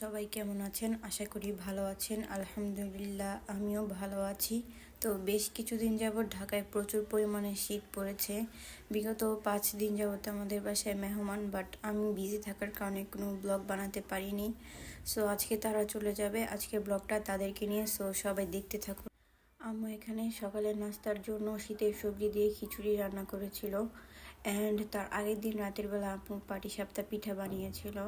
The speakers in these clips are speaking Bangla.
সবাই কেমন আছেন? আশা করি ভালো আছেন। আলহামদুলিল্লাহ, আমিও ভালো আছি। তো বেশ কিছুদিন যাবৎ ঢাকায় প্রচুর পরিমাণে শীত পড়েছে। বিগত পাঁচ দিন যাবৎ আমাদের বাসায় মেহমান, বাট আমি বিজি থাকার কারণে কোনো ব্লগ বানাতে পারিনি। সো আজকে তারা চলে যাবে। আজকে ব্লগটা তাদেরকে নিয়ে, সো সবাই দেখতে থাকুন। আম্মু এখানে সকালের নাস্তার জন্য শীতের সবজি দিয়ে খিচুড়ি রান্না করেছিল। অ্যান্ড তার আগের দিন রাতের বেলা আম্মু পাটি সাপ্তাহ পিঠা বানিয়েছিল।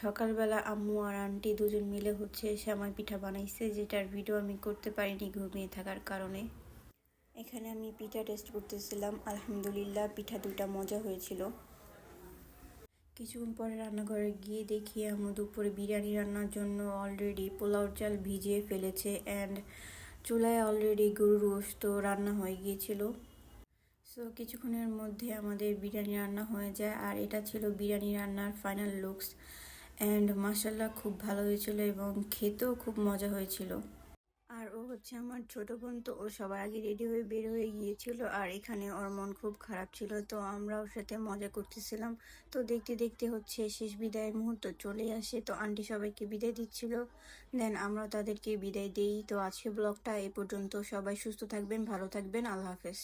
সকালবেলা আম্মু আর আন্টি দুজন মিলে হচ্ছে শ্যামাই পিঠা বানাইছে, যেটার ভিডিও আমি করতে পারিনি ঘুমিয়ে থাকার কারণে। এখানে আমি পিঠা টেস্ট করতেছিলাম, আলহামদুলিল্লাহ পিঠা দুটা মজা হয়েছিল। কিছুক্ষণ পরে রান্নাঘরে গিয়ে দেখি আম্মু দুপুরে বিরিয়ানি রান্নার জন্য অলরেডি পোলাও চাল ভিজিয়ে ফেলেছে অ্যান্ড চুলায় অলরেডি গরুর গোস্ত রান্না হয়ে গিয়েছিল। সো কিছুক্ষণের মধ্যে আমাদের বিরিয়ানি রান্না হয়ে যায়, আর এটা ছিল বিরিয়ানি রান্নার ফাইনাল লুকস অ্যান্ড মাসাল্লাহ খুব ভালো হয়েছিল এবং খেতেও খুব মজা হয়েছিল। আর ও হচ্ছে আমার ছোট বোন, তো ও সবার আগে রেডি হয়ে বের হয়ে গিয়েছিল। আর এখানে ওর মন খুব খারাপ ছিল, তো আমরা ওর সাথে মজা করতেছিলাম। তো দেখতে দেখতে হচ্ছে শেষ বিদায়ের মুহূর্ত চলে আসে, তো আন্টি সবাইকে বিদায় দিচ্ছিল। দেন আমরা তাদেরকে বিদায় দিই। তো আজকে ব্লগটা এ পর্যন্ত। সবাই সুস্থ থাকবেন, ভালো থাকবেন। আল্লাহ হাফেজ।